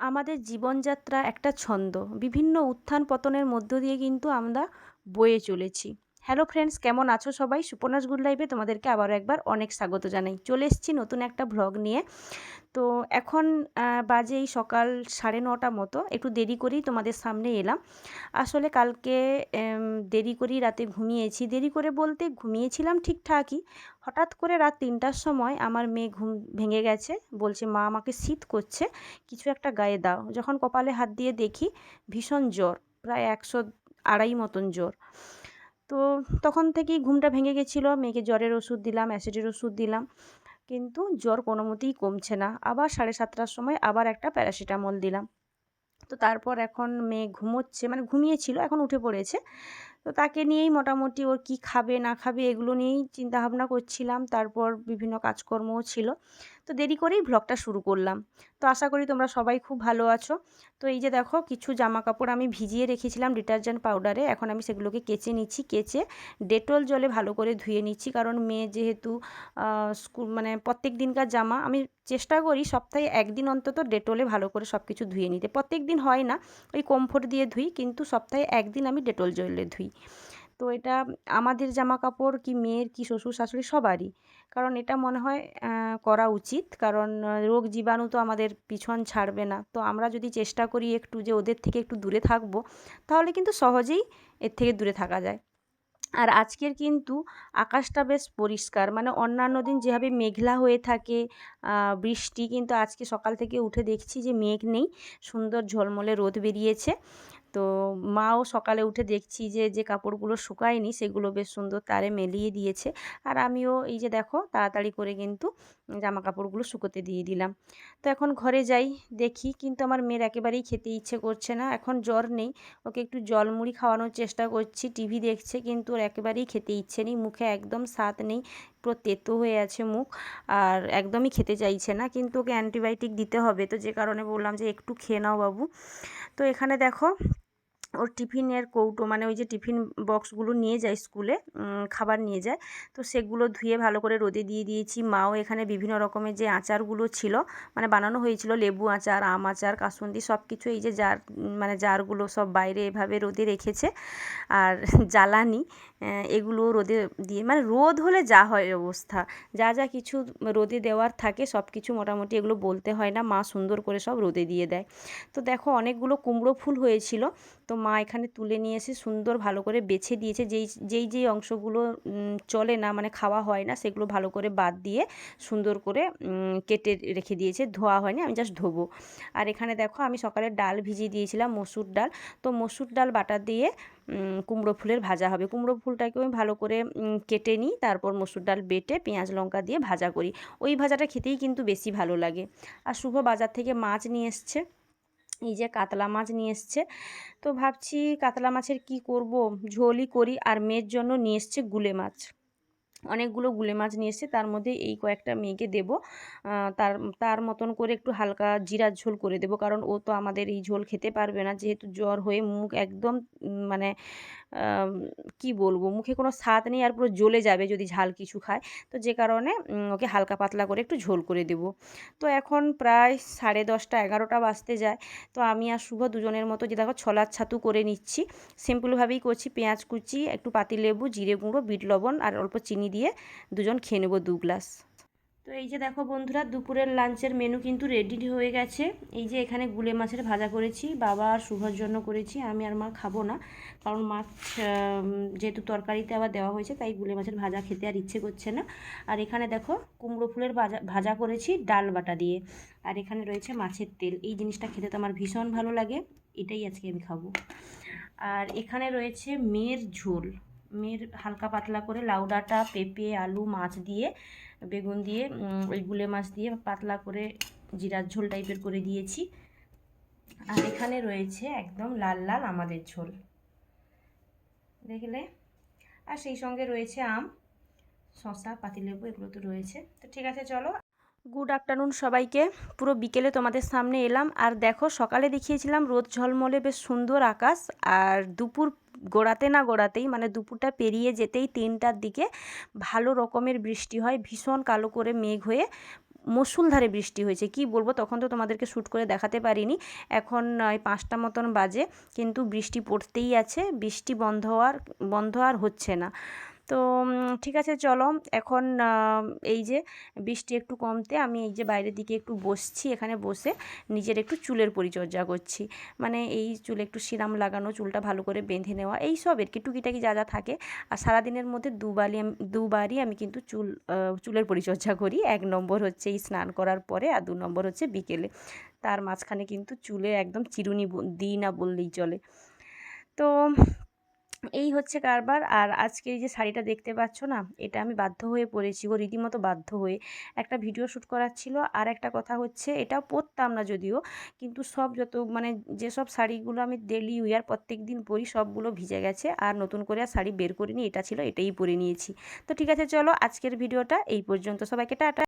আমাদের জীবনযাত্রা একটা ছন্দ। বিভিন্ন উত্থান পতনের মধ্য দিয়ে কিন্তু আমরা বয়ে চলেছি। হ্যালো ফ্রেন্ডস কেমন আছো সবাই? সুপর্ণাস গুড লাইফে তোমাদেরকে আবারও একবার অনেক স্বাগত জানাই। চলে এসেছি নতুন একটা ভ্লগ নিয়ে। তো এখন বাজে এই সকাল সাড়ে নটা মতো। একটু দেরি করেই তোমাদের সামনে এলাম। আসলে কালকে দেরি করেই রাতে ঘুমিয়েছি। দেরি করে বলতে ঘুমিয়েছিলাম ঠিকঠাকই। হঠাৎ করে রাত তিনটার সময় আমার মেয়ে ঘুম ভেঙে গেছে। বলছে, মা, আমাকে শীত করছে। কিছু একটা গায়ে দাও। যখন কপালে হাত দিয়ে দেখি, ভীষণ জ্বর। প্রায় একশো আড়াই মতন জ্বর। তো তখন থেকেই ঘুমটা ভেঙে গেছিল। মেয়েকে জ্বরের ওষুধ দিলাম, অ্যাসিডের ওষুধ দিলাম। কিন্তু জ্বর কোনো মতেই কমছে না। আবার সাড়ে সাতটার সময় আবার একটা প্যারাসিটামল দিলাম। তো তারপর এখন মেয়ে ঘুমোচ্ছে মানে ঘুমিয়েছিল, এখন উঠে পড়েছে। তো তাকে নিয়েই মোটামুটি ওর কি খাবে না খাবে এগুলো নিয়েই চিন্তাভাবনা করছিলাম। তারপর বিভিন্ন কাজকর্মও ছিল। তো দেরি করেই ভ্লগটা শুরু করলাম। তো আশা করি তোমরা সবাই খুব ভালো আছো। তো এই যে দেখো, কিছু জামা কাপড় আমি ভিজিয়ে রেখেছিলাম ডিটারজেন্ট পাউডারে এখন আমি সেগুলোকে কেচে নিচ্ছি, কেচে ডেটল জলে ভালো করে ধুয়ে নিচ্ছি। কারণ মেয়ে যেহেতু স্কুল মানে প্রত্যেক দিনকার জামা, আমি চেষ্টা করি সপ্তাহে একদিন অন্তত ডেটলে ভালো করে সব কিছু ধুয়ে নিতে। প্রত্যেক দিন হয় না, ওই কমফোর্ট দিয়ে ধুই। কিন্তু সপ্তাহে একদিন আমি ডেটল জলে ধুই। তো এটা আমাদের জামা কাপড় কি মেয়ের, কি শ্বশুর শাশুড়ি সবারই। কারণ এটা মনে হয় করা উচিত। কারণ রোগ জীবাণু তো আমাদের পিছন ছাড়বে না। তো আমরা যদি চেষ্টা করি একটু যে ওদের থেকে একটু দূরে থাকব, তাহলে কিন্তু সহজেই এর থেকে দূরে থাকা যায়। আর আজকের কিন্তু আকাশটা বেশ পরিষ্কার। মানে অন্যান্য দিন যেভাবে মেঘলা হয়ে থাকে বৃষ্টি, কিন্তু আজকে সকাল থেকে উঠে দেখছি যে মেঘ নেই। সুন্দর ঝলমলে রোদ বেরিয়েছে। তো মাও সকালে উঠে দেখছি যে যে কাপড়গুলো শুকায়নি সেগুলো বেশ সুন্দর তারে মেলিয়ে দিয়েছে। আর আমিও এই যে দেখো তাড়াতাড়ি করে কিন্তু জামা কাপড়গুলো শুকোতে দিয়ে দিলাম। তো এখন ঘরে যাই, দেখি কিন্তু আমার মেয়ের একেবারেই খেতে ইচ্ছে করছে না, এখন জ্বর নেই। ওকে একটু জল মুড়ি খাওয়ানোর চেষ্টা করছি, টিভি দেখছে কিন্তু ওর একেবারেই খেতে ইচ্ছে নেই, মুখে একদম স্বাদ নেই, পুরো তেতো হয়ে আছে মুখ আর একদমই খেতে চাইছে না। কিন্তু ওকে অ্যান্টিবায়োটিক দিতে হবে তো যে কারণে বললাম যে, একটু খেয়ে নাও বাবু। তো এখানে দেখো ওর টিফিনের কৌটো মানে ওই যে টিফিন বক্সগুলো নিয়ে যায় স্কুলে খাবার নিয়ে যায়। তো সেগুলো ধুয়ে ভালো করে রোদে দিয়ে দিয়েছি। মাও এখানে বিভিন্ন রকমের যে আচারগুলো ছিল মানে বানানো হয়েছিল, লেবু আচার, আম আচার, কাসুন্দি সব কিছু এই যে জার মানে জারগুলো সব বাইরে এভাবে রোদে রেখেছে। আর জ্বালানি এগুলো রোদে দিয়ে মানে রোদ হলে যা হয় অবস্থা। যা যা কিছু রোদে দেওয়ার থাকে সব কিছু মোটামুটি এগুলো বলতে হয় না। মা সুন্দর করে সব রোদে দিয়ে দেয়। তো দেখো অনেকগুলো কুমড়ো ফুল হয়েছিল। তো মা এখানে তুলে নিয়ে এসে সুন্দর ভালো করে বেছে দিয়েছে। যেই যেই যেই অংশগুলো চলে না মানে খাওয়া হয় না, সেগুলো ভালো করে বাদ দিয়ে সুন্দর করে কেটে রেখে দিয়েছে। ধোয়া হয়নি, আমি জাস্ট ধোবো। আর এখানে দেখো, আমি সকালে ডাল ভিজিয়ে দিয়েছিলাম, মসুর ডাল। তো মসুর ডাল বাটা দিয়ে কুমড়ো ফুলের ভাজা হবে। কুমড়ো ফুলটাকে আমি ভালো করে কেটে নিই, তারপর মসুর ডাল বেটে পেঁয়াজ লঙ্কা দিয়ে ভাজা করি। ওই ভাজাটা খেতেই কিন্তু বেশি ভালো লাগে। আর শুভ বাজার থেকে মাছ নিয়ে এসছে। এই যে কাতলা মাছ নিয়ে এসছে। তো ভাবছি কাতলা মাছের কি করব? ঝোলই করি আর মেয়ের জন্য নিয়ে এসছে গুলে মাছ। অনেকগুলো গুলে মাছ নিয়ে এসছে। তার মধ্যে এই কয়েকটা মেয়েকে দেব। তার তার মতন করে একটু হালকা জিরার ঝোল করে দেব। কারণ ও তো আমাদের এই ঝোল খেতে পারবে না। যেহেতু জ্বর হয়ে মুখ একদম মানে কি বলব? মুখে কোনো স্বাদ নেই আর পুরো জ্বলে যাবে যদি ঝাল কিছু খায়। তো যে কারণে ওকে হালকা পাতলা করে একটু ঝোল করে দেব। তো এখন প্রায় সাড়ে দশটা, এগারোটা বাজতে যায়। তো আমি আর শুভ দুজনের মতো যে দেখো ছলার ছাতু করে নিচ্ছি। সিম্পলভাবেই করছি পেঁয়াজ কুচি, একটু পাতিলেবু, জিরে গুঁড়ো, বিট লবণ আর অল্প চিনি দিয়ে দুজন খেয়ে নেব দু গ্লাস। তো এই যে দেখো বন্ধুরা, দুপুরের লাঞ্চের মেনু কিন্তু রেডি হয়ে গেছে। এই যে এখানে গুলে মাছের ভাজা করেছি, বাবা আর শুভর জন্য করেছি, আমি আর মা খাব না। কারণ মাছ যেহেতু তরকারিতে আবার দেওয়া হয়েছে, তাই গুলে মাছের ভাজা খেতে আর ইচ্ছে করছে না। আর এখানে দেখো কুমড়ো ফুলের ভাজা ভাজা করেছি ডাল বাটা দিয়ে। আর এখানে রয়েছে মাছের তেল। এই জিনিসটা খেতে তো আমার ভীষণ ভালো লাগে, এটাই আজকে আমি খাব। আর এখানে রয়েছে মেয়ের ঝোল। মেয়ের হালকা পাতলা করে লাউ ডাঁটা, পেঁপে, আলু, মাছ দিয়ে, বেগুন দিয়ে ওই গুলে মাছ দিয়ে পাতলা করে জিরার ঝোল টাইপের করে দিয়েছি। আর এখানে রয়েছে একদম লাল লাল আমাদের ঝোল। দেখলে? আর সেই সঙ্গে রয়েছে আম শশা পাতিলেবু, এগুলো তো রয়েছে। তো ঠিক আছে, চলো। গুড আফটারনুন সবাইকে। পুরো বিকেলে তোমাদের সামনে এলাম। আর দেখো, সকালে দেখিয়েছিলাম রোদ ঝলমলে বেশ সুন্দর আকাশ। আর দুপুর গোড়াতে না গোড়াতেই মানে দুপুরটা পেরিয়ে যেতেই তিনটার দিকে ভালো রকমের বৃষ্টি হয়। ভীষণ কালো করে মেঘ হয়ে মুসুলধারে বৃষ্টি হয়েছে। কি বলব? তখন তো তোমাদেরকে শ্যুট করে দেখাতে পারিনি। এখন ওই পাঁচটা মতন বাজে, কিন্তু বৃষ্টি পড়তেই আছে। বৃষ্টি বন্ধ হওয়ার, বন্ধ আর হচ্ছে না। তো ঠিক আছে চলো। এখন এই যে বৃষ্টি একটু কমতে আমি এই যে বাইরের দিকে একটু বসছি, এখানে বসে নিজের একটু চুলের পরিচর্যা করছি। মানে এই চুলে একটু সিরাম লাগানো, চুলটা ভালো করে বেঁধে নেওয়া, এই সব আর কি টুকিটাকি যা যা থাকে। আর সারাদিনের মধ্যে দুবারই দুবারই আমি কিন্তু চুল চুলের পরিচর্যা করি। এক নম্বর হচ্ছে এই স্নান করার পরে আর দু নম্বর হচ্ছে বিকেলে। তার মাঝখানে কিন্তু চুলে একদম চিরুনি দিই না বললেই চলে। তো এই হচ্ছে কারবার। আর আজকে এই যে শাড়িটা দেখতে পাচ্ছ না, এটা আমি বাধ্য হয়ে পরেছি ও রীতিমতো বাধ্য হয়ে। একটা ভিডিও শ্যুট করার ছিল। আর একটা কথা হচ্ছে, এটাও পরতাম না যদিও, কিন্তু সব যত মানে যেসব শাড়িগুলো আমি ডেলি উইয়ার প্রত্যেক দিন পরি, সবগুলো ভিজে গেছে। আর নতুন করে আর শাড়ি বের করিনি, এটা ছিল, এটাই পরে নিয়েছি। তো ঠিক আছে, চলো আজকের ভিডিওটা এই পর্যন্ত। সবাইকে টাটা।